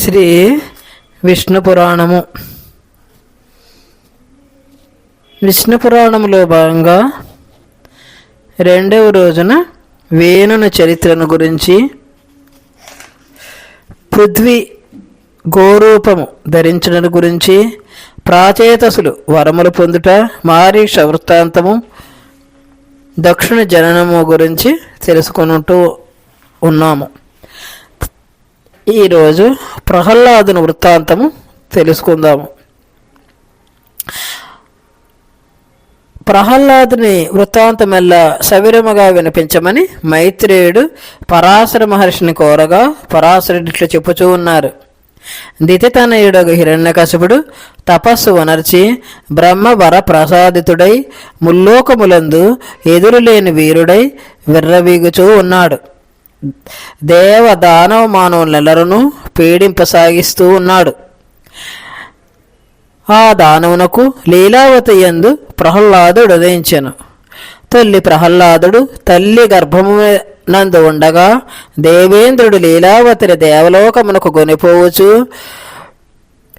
శ్రీ విష్ణు పురాణము. విష్ణు పురాణములో భాగంగా రెండవ రోజున వేణుని చరిత్రను గురించి పృథ్వీ గోరూపము ధరించడం గురించి ప్రాచేతసులు వరములు పొందుట మారీష వృత్తాంతము దక్షిణ జననము గురించి తెలుసుకుంటూ ఉన్నాము. ఈరోజు ప్రహ్లాదుని వృత్తాంతము తెలుసుకుందాము. ప్రహ్లాదుని వృత్తాంతమెల్లా సవిరముగా వినిపించమని మైత్రేయుడు పరాశర మహర్షిని కోరగా పరాశరుడిట్లు చెప్పుచూ ఉన్నారు. దితితనయుడగు హిరణ్యకశపుడు తపస్సు వనర్చి బ్రహ్మవర ప్రసాదితుడై ముల్లోకములందు ఎదురులేని వీరుడై విర్రవీగుచూ ఉన్నాడు. దేవ దానవ మానవులెల్లరూ పీడింపసాగిస్తూ ఉన్నాడు. ఆ దానవునకు లీలావతి యందు ప్రహ్లాదుడు ఉదయించెను. తల్లి ప్రహ్లాదుడు తల్లి గర్భము నందు ఉండగా దేవేంద్రుడు లీలావతిని దేవలోకమునకు కొనిపోవచ్చు.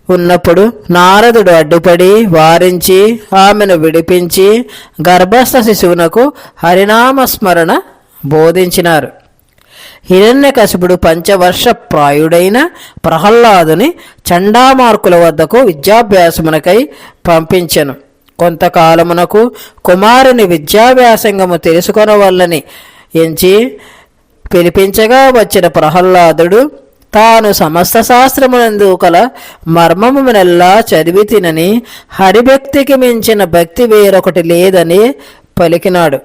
ఉన్నప్పుడు నారదుడు అడ్డుపడి వారించి ఆమెను విడిపించి గర్భస్థ శిశువునకు హరినామస్మరణ బోధించినారు. హిరణ్యకశిపుడు పంచవర్ష ప్రాయుడైన ప్రహ్లాదుని చండామార్కుల వద్దకు విద్యాభ్యాసమునకై పంపించెను. కొంతకాలమునకు కుమారుని విద్యాభ్యాసంగము తెలుసుకొనవల్లని ఎంచి పిలిపించగా వచ్చిన ప్రహ్లాదుడు తాను సమస్త శాస్త్రమునందు కల మర్మమునెల్లా చదివి తినని హరిభక్తికి మించిన భక్తి వేరొకటి లేదని పలికినాడు.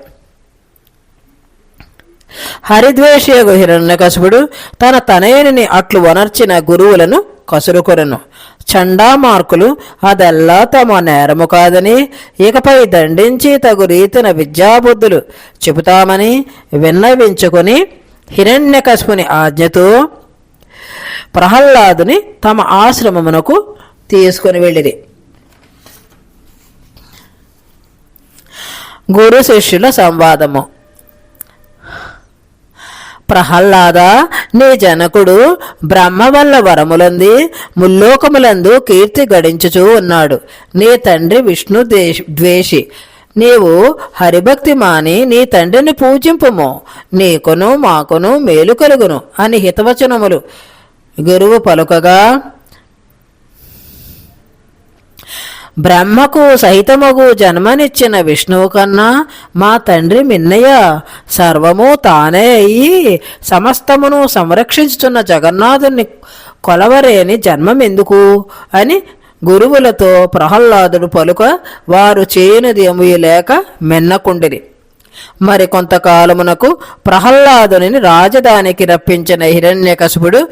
హరిద్వేషయగు హిరణ్యకశుడు తన తనయుని అట్లు వనర్చిన గురువులను కసురుకొనను చండామార్కులు అదెల్లా తమ నేరము కాదని ఇకపై దండించి తగు రీతిన విద్యాబుద్ధులు చెబుతామని విన్నవించుకొని హిరణ్యకశుని ఆజ్ఞతో ప్రహ్లాదుని తమ ఆశ్రమమునకు తీసుకుని వెళ్ళిరి. గురు శిష్యుల సంవాదము. ప్రహ్లాద నీ జనకుడు బ్రహ్మ వల్ల వరములంది ముల్లోకములందు కీర్తి గడించుచూ ఉన్నాడు. నీ తండ్రి విష్ణు ద్వేషి. నీవు హరిభక్తి మాని నీ తండ్రిని పూజింపుము. నీకును మాకును మేలు కలుగును అని హితవచనములు. గురువు పలుకగా బ్రహ్మకు సహితమగు జన్మనిచ్చిన విష్ణువు కన్నా మా తండ్రి మిన్నయ్య సర్వము తానే అయ్యి సమస్తమును సంరక్షించుతున్న జగన్నాథుని కొలవరేని జన్మమెందుకు? అని గురువులతో ప్రహ్లాదుడు పలుక వారు చేయనిది లేక మెన్నకుండిరి. మరి కొంతకాలమునకు ప్రహ్లాదుని రాజధానికి రప్పించిన హిరణ్యకశిపుడు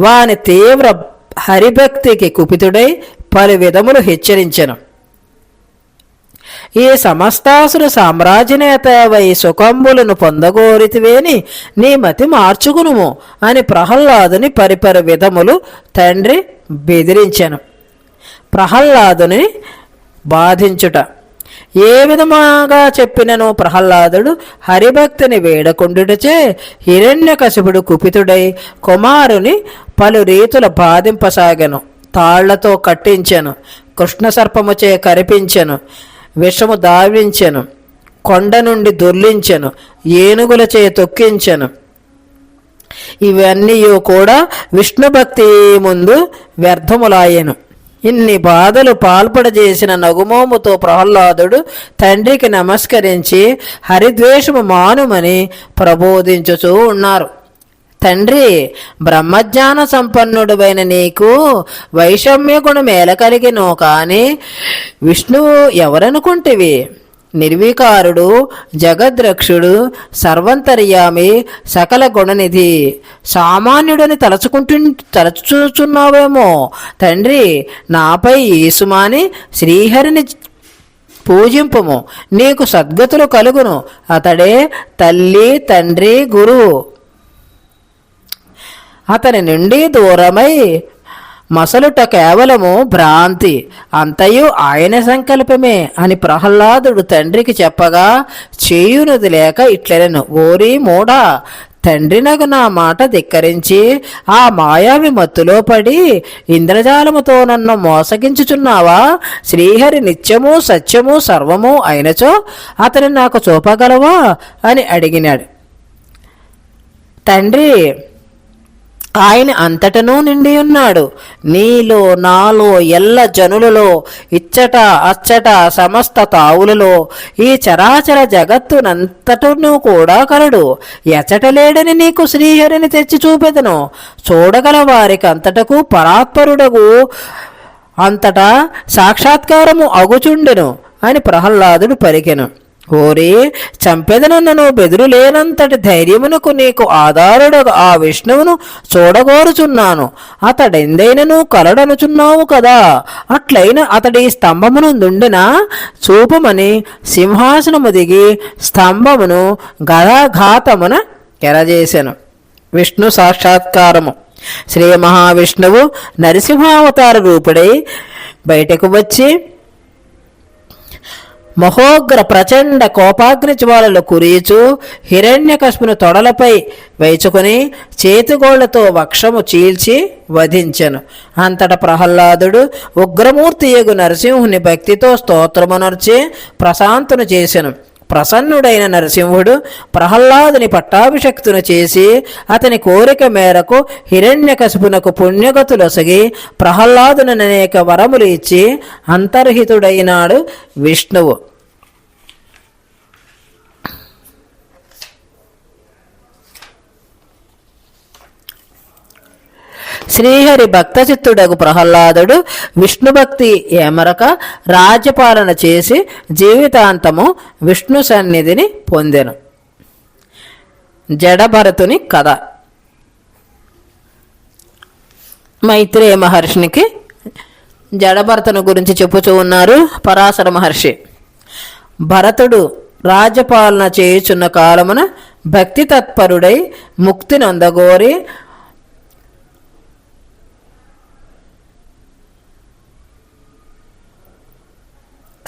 వాని తీవ్ర హరిభక్తికి కుపితుడై పలు విధములు హెచ్చరించెను. ఈ సమస్తాసురు సామ్రాజ్యనేత వై సుఖంబులను పొందగోరితివేని నీ మతి మార్చుకునుము అని ప్రహ్లాదుని పరిపరి విధములు తండ్రి బెదిరించెను. ప్రహ్లాదుని బాధించుట. ఏ విధముగా చెప్పినను ప్రహ్లాదుడు? హరిభక్తిని వేడకుండుటచే హిరణ్యకశిపుడు కుపితుడై కుమారుని పలు రీతుల బాధింపసాగెను. తాళ్ళతో కట్టించెను. కృష్ణ సర్పముచే కరిపించెను. విషము దావించెను. కొండ నుండి దొర్లించెను. ఏనుగులచే తొక్కించెను. ఇవన్నీ కూడా విష్ణు భక్తి ముందు వ్యర్థములాయెను. ఇన్ని బాధలు పాల్పడజేసిన నగుమోముతో ప్రహ్లాదుడు తండ్రికి నమస్కరించి హరిద్వేషము మానుమని ప్రబోధించుచూ ఉన్నారు. తండ్రి బ్రహ్మజ్ఞాన సంపన్నుడువైన నీకు వైషమ్య గుణమేల కలిగినో కాని విష్ణువు ఎవరనుకుంటివి? నిర్వికారుడు జగద్రక్షుడు సర్వంతర్యామి సకల గుణనిధి సామాన్యుడని తలచుకుంటు తలచుచున్నావేమో? తండ్రి నాపై ఈసుమాని శ్రీహరిని పూజింపుము. నీకు సద్గతులు కలుగును. అతడే తల్లి తండ్రి గురువు అతని నుండి దూరమై మసలుట కేవలము భ్రాంతి అంతయు ఆయన సంకల్పమే అని ప్రహ్లాదుడు తండ్రికి చెప్పగా చేయునది లేక ఇట్లెను ఓరి మూడా తండ్రినగు నా మాట ధిక్కరించి ఆ మాయావి మత్తులో పడి ఇంద్రజాలముతో నన్ను మోసగించుచున్నావా? శ్రీహరి నిత్యము సత్యము సర్వము అయినచో అతని నాకు చూపగలవా? అని అడిగినాడు. తండ్రి ఆయన అంతటనూ నిండి ఉన్నాడు. నీలో నాలో ఎల్ల జనులలో ఇచ్చట అచ్చట సమస్త తావులలో ఈ చరాచర జగత్తునంతటను కూడా కలడు. ఎచటలేడని నీకు శ్రీహరిని తెచ్చి చూపెదను. చూడగల వారికి అంతటకు పరాత్పరుడగు. అంతటా సాక్షాత్కారము అగుచుండెను అని ప్రహ్లాదుడు పలికెను. ఓరి చంపెదనన్నను బెదురులేనంతటి ధైర్యమునకు నీకు ఆధారుడు ఆ విష్ణువును చూడగోరుచున్నాను. అతడెందైనను కలడనుచున్నావు కదా? అట్లైన అతడి స్తంభమును నుండిన చూపమని సింహాసనము దిగి స్తంభమును గదాఘాతమున ఎరజేశాను విష్ణు సాక్షాత్కారము. శ్రీ మహావిష్ణువు నరసింహావతార రూపుడై బయటకు వచ్చి మహోగ్ర ప్రచండ కోపాగ్ని జ్వాలలు కురీచు హిరణ్యకశుని తొడలపై వేచుకుని చేతిగోళ్ళతో వక్షము చీల్చి వధించెను. అంతట ప్రహ్లాదుడు ఉగ్రమూర్తి యగు నరసింహుని భక్తితో స్తోత్రమునర్చి ప్రశాంతును చేసెను. ప్రసన్నుడైన నరసింహుడు ప్రహ్లాదుని పట్టాభిషక్తును చేసి అతని కోరిక మేరకు హిరణ్యకశిపునకు పుణ్యగతులొసగి ప్రహ్లాదుని అనేక వరములు ఇచ్చి అంతర్హితుడైనాడు విష్ణువు. శ్రీహరి భక్తచిత్తుడగు ప్రహ్లాదుడు విష్ణుభక్తి ఏమరక రాజ్యపాలన చేసి జీవితాంతము విష్ణు సన్నిధిని పొందెను. జడభరతుని కథ. మైత్రేయ మహర్షినికి జడభరతుని గురించి చెప్పుచూ ఉన్నారు పరాశర మహర్షి. భరతుడు రాజ్యపాలన చేయుచున్న కాలమున భక్తి తత్పరుడై ముక్తి నొందగోరి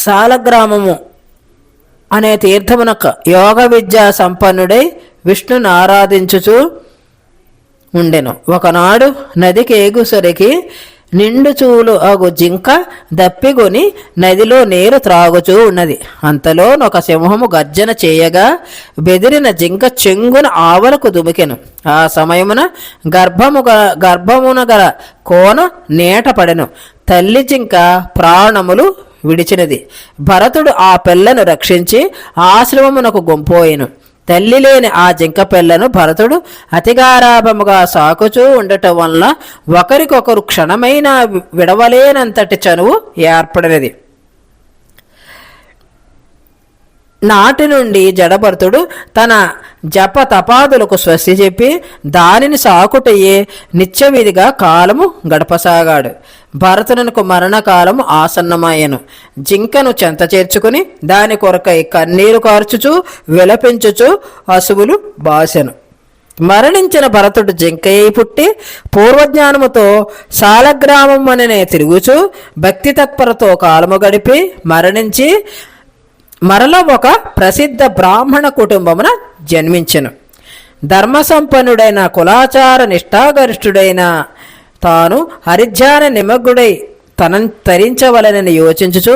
సాలగ్రామము అనే తీర్థమునక యోగ విద్యా సంపన్నుడై విష్ణుని ఆరాధించుచూ ఉండెను. ఒకనాడు నదికి ఏగుసరికి నిండు చూలు అగు జింక దప్పిగొని నదిలో నీరు త్రాగుచూ ఉన్నది. అంతలో ఒక సింహము గర్జన చేయగా బెదిరిన జింక చెంగున ఆవలకు దుమికెను. ఆ సమయమున గర్భము గర్భమున గల కోన నీట పడెను. తల్లి జింక ప్రాణములు విడిచినది. భరతుడు ఆ పిల్లను రక్షించి ఆశ్రమమునకు గుంపోయెను. తల్లి లేని ఆ జింక పిల్లను భరతుడు అతిగారాభముగా సాకుచూ ఉండటం వల్ల ఒకరికొకరు క్షణమైన విడవలేనంతటి చనువు ఏర్పడినది. నాటి నుండి జడభరతుడు తన జప తపాదులకు స్వస్తి చెప్పి దానిని సాకుటయ్యే నిత్యవిధిగా కాలము గడపసాగాడు. భరతునకు మరణకాలం ఆసన్నమాయెను. జింకను చెంత చేర్చుకుని దాని కొరకై కన్నీరు కార్చుచు విలపించుచు అసువులు బాసెను. మరణించిన భరతుడు జింకయ్య పుట్టి పూర్వజ్ఞానముతో సాలగ్రామం అనే తిరుగుచు భక్తి తత్పరతో కాలము గడిపి మరణించి మరల ఒక ప్రసిద్ధ బ్రాహ్మణ కుటుంబమున జన్మించెను. ధర్మసంపన్నుడైన కులాచార నిష్ఠాగరిష్ఠుడైన తాను హరిధ్యాన నిమగ్గుడై తనను తరించవలనని యోచించుచు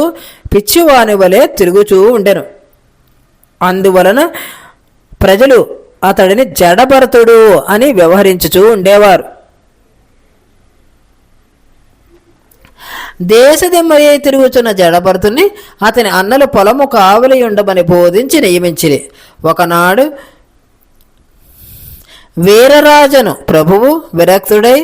పిచ్చివాని వలె తిరుగుచూ ఉండెను. అందువలన ప్రజలు అతడిని జడభరతుడు అని వ్యవహరించుచూ ఉండేవారు. దేశదిమ్మయ్యే తిరుగుచున్న జడభరతుని అతని అన్నలు పొలము కావలి ఉండమని బోధించి నియమించిరి. ఒకనాడు వీరరాజను ప్రభువు విరక్తుడై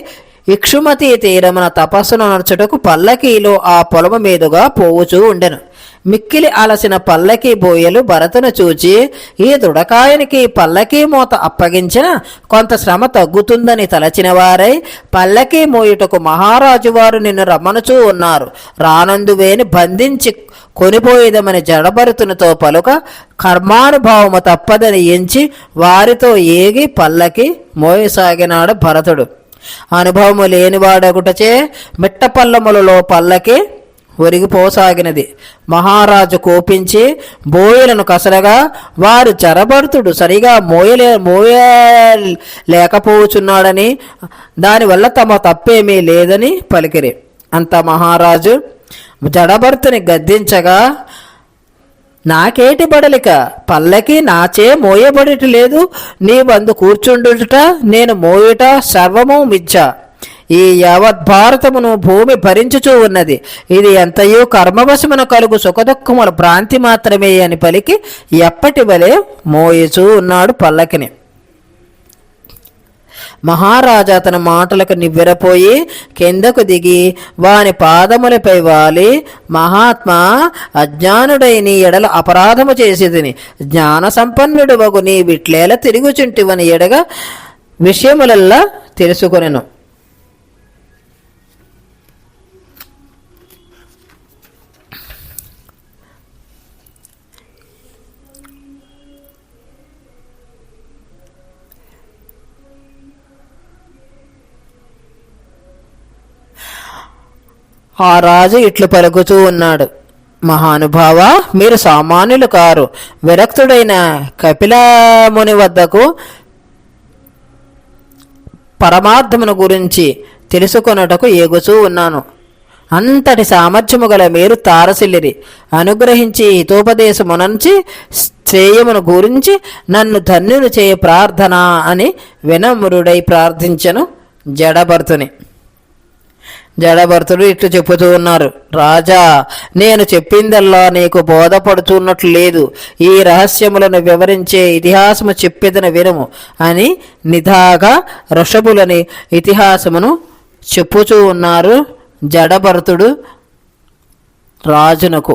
ఇక్షుమతి తీరమున తపస్సును నడుచుటకు పల్లకీలో ఆ పొలము మీదుగా పోవుచూ ఉండెను. మిక్కిలి అలసిన పల్లకీ బోయలు భరతను చూచి ఈ దుడకాయనికి పల్లకీ మూత అప్పగించిన కొంత శ్రమ తగ్గుతుందని తలచిన వారై పల్లకీ మోయుటకు మహారాజు వారు నిన్ను రమ్మనుచూ ఉన్నారు. రానందువేని బంధించి కొనిపోయేదమని జడభరతునితో పలుక కర్మానుభావము తప్పదని ఎంచి వారితో ఏగి పల్లకి మోయసాగినాడు భరతుడు. అనుభవము లేనివాడొకటచే మిట్టపల్లములలో పల్లకి ఒరిగిపోసాగినది. మహారాజు కోపించి బోయలను కసరగా వారు జరభర్తుడు సరిగా మోయలే మోయలేకపోచున్నాడని దానివల్ల తమ తప్పేమీ లేదని పలికిరి. అంత మహారాజు జడభర్తని గద్దించగా నాకేటి బడలిక? పల్లకి నాచే మోయబడిటి లేదు. నీ బందు కూర్చుండుట నేను మోయుట సర్వము మిథ్య ఈ యావత్ భారతమును భూమి భరించుచూ ఉన్నది. ఇది ఎంతయో కర్మవశమున కలుగు సుఖదుఖముల భ్రాంతి మాత్రమే అని పలికి ఎప్పటి వలె మోయుచూ ఉన్నాడు పల్లకిని. మహారాజా తన మాటలకు నివ్వెరపోయి కిందకు దిగి వాని పాదములపై వాలి మహాత్మా అజ్ఞానుడై నీ ఎడల అపరాధము చేసేదిని జ్ఞాన సంపన్నుడు వగు నీ విట్లేల తిరుగుచుంటివని ఎడగా విషయములల్లా తెలుసుకొనెను. ఆ రాజు ఇట్లు పలుకుతూ ఉన్నాడు. మహానుభావ మీరు సామాన్యులు కారు. విరక్తుడైన కపిలముని వద్దకు పరమార్థమును గురించి తెలుసుకొనుటకు ఎగుచూ ఉన్నాను. అంతటి సామర్థ్యము గల మీరు తారసిల్లిరి. అనుగ్రహించి హితోపదేశమునంచి చేయమును గురించి నన్ను ధన్యుని చేయ ప్రార్థన అని వినమ్రుడై ప్రార్థించను జడభర్తుని. జడభర్తుడు ఇట్లు చెప్పుతూ ఉన్నారు రాజా నేను చెప్పిందల్లా నీకు బోధపడుతున్నట్లు లేదు. ఈ రహస్యములను వివరించే ఇతిహాసము చెప్పేదని వినము అని నిధాగా ఋషభులని ఇతిహాసమును చెప్పుచూ ఉన్నారు జడభరతుడు రాజునకు.